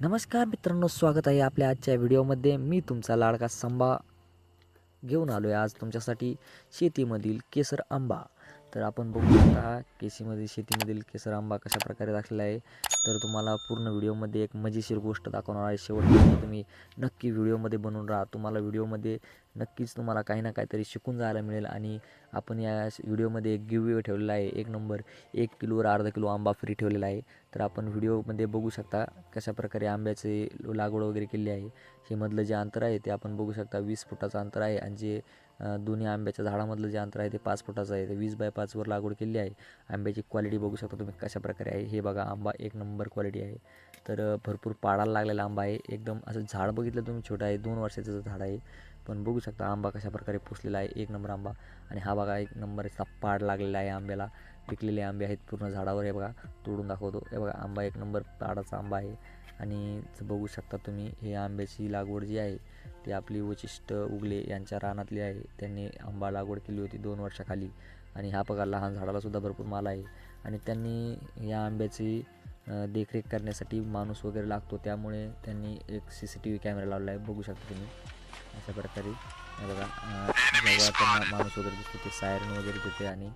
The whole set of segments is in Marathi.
नमस्कार मित्रांनो स्वागत आहे आपल्या आजच्या व्हिडिओमध्ये. मी तुमचा लाडका संबा घेऊन आलो आहे आज तुमच्यासाठी शेतीमधील केसर आंबा. तर आपण बघू शकता केसीमधील शेतीमधील केसर आंबा कशा प्रकारे दाखलेला आहे. तर तुम्हाला पूर्ण व्हिडिओमध्ये एक मजेशीर गोष्ट दाखवणार आहे. शेवटपर्यंत तुम्ही नक्की व्हिडिओमध्ये बनवून राहा. तुम्हाला व्हिडिओमध्ये नक्कीच तुम्हाला काही ना काहीतरी शिकून जायला मिळेल आणि आपण या व्हिडिओमध्ये एक गिव्ह ठेवलेला आहे. एक नंबर एक किलोवर अर्धा किलो आंबा फ्री ठेवलेला आहे. तर आपण व्हिडिओमध्ये बघू शकता कशा प्रकारे आंब्याचे लागवड वगैरे केली आहे. हे मधलं जे अंतर आहे ते आपण बघू शकता. वीस फुटाचं अंतर आहे आणि जे दोन्ही आंब्याच्या झाडामधलं जे अंतर आहे ते पाच फुटाचं आहे. ते वीस बाय पाचवर लागवड केली आहे. आंब्याची क्वालिटी बघू शकता तुम्ही कशा प्रकारे आहे. हे बघा आंबा एक नंबर क्वालिटी आहे. तर भरपूर पाडाला लागलेला आंबा आहे. एकदम असं झाड बघितलं तुम्ही छोटं आहे दोन वर्षाचं झाड आहे. पण बघू शकता आंबा कशा प्रकारे पुसलेला आहे. एक नंबर आंबा. आणि हा बघा एक नंबरचा पाड लागलेला आहे आंब्याला. पिकलेले आंबे आहेत पूर्ण झाडावर हे बघा. तोडून दाखवतो. हे बघा आंबा एक नंबर पाडाचा आंबा आहे. आणि बघू शकता तुम्ही हे आंब्याची लागवड जी आहे ती आपली वशिष्ठ उगले यांच्या रानातली आहे. त्यांनी आंबा लागवड केली होती दोन वर्षाखाली. आणि हा बघा लहान झाडालासुद्धा भरपूर माल आहे. आणि त्यांनी या आंब्याची देखरेख करण्यासाठी माणूस वगैरे लागतो. त्यामुळे त्यांनी एक C C T V camera लावला आहे. बघू शकता तुम्ही. अशा प्रकारे. बघा जेव्हा त्यांना माणूस वगैरे दिसतो ते सायरन वगैरे देते आणि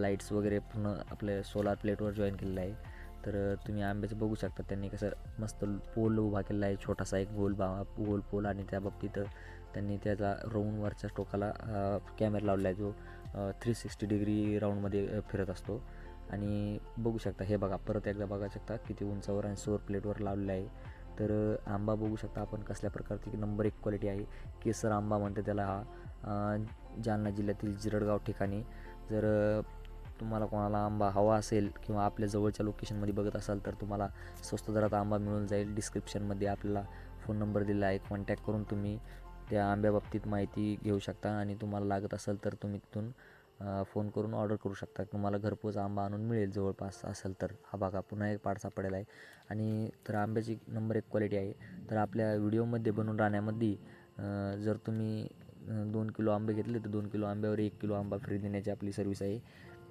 लाईट्स वगैरे पूर्ण आपल्या सोलार प्लेटवर जॉईन केलेलं आहे. तर तुम्ही आंब्याचं बघू शकता. त्यांनी कसं मस्त पोल उभा केलेला आहे. छोटासा एक गोल बा गोल पोल आणि त्या बाबतीत त्यांनी त्याचा राऊंडवरच्या टोकाला कॅमेरा लावला आहे जो थ्री सिक्स्टी डिग्री राऊंडमध्ये फिरत असतो. आणि बघू शकता हे बघा परत एकदा बघा शकता किती उंचावर आणि सोर प्लेटवर लावलेलं आहे. तर आंबा बघू शकता आपण कसल्या प्रकारची नंबर एक क्वालिटी आहे. केसर आंबा म्हणते त्याला हा. जालना जिल्ह्यातील जिरडगाव ठिकाणी. जर तुम्हाला कोणाला आंबा हवा असेल किंवा आपल्या जवळच्या लोकेशनमध्ये बघत असाल तर तुम्हाला स्वस्त दरात आंबा मिळून जाईल. डिस्क्रिप्शनमध्ये आपल्याला फोन नंबर दिला आहे. कॉन्टॅक्ट करून तुम्ही त्या आंब्याबाबतीत माहिती घेऊ शकता आणि तुम्हाला लागत असेल तर तुम्ही तिथून फोन करून ऑर्डर करू शकता तुम्हाला घरपोच आंबा आणून मिळेल जवळपास असेल तर. हा बघा पुन्हा एक पाड सापडेला आहे आणि तर आंब्याची नंबर एक क्वालिटी आहे. तर आपल्या व्हिडिओमध्ये बनवून राहण्यामध्ये जर तुम्ही दोन किलो आंबे घेतले तर दोन किलो आंब्यावर एक किलो आंबा फ्री देण्याची आपली सर्विस आहे.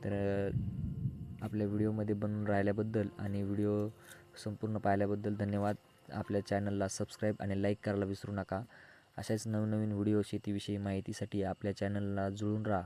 तर आपल्या व्हिडिओमध्ये बनवून राहिल्याबद्दल आणि व्हिडिओ संपूर्ण पाहिल्याबद्दल धन्यवाद. आपल्या चॅनलला सबस्क्राईब आणि लाईक करायला विसरू नका. अशाच नवनवीन व्हिडिओ शेतीविषयी माहितीसाठी आपल्या चॅनलला जुळून राहा.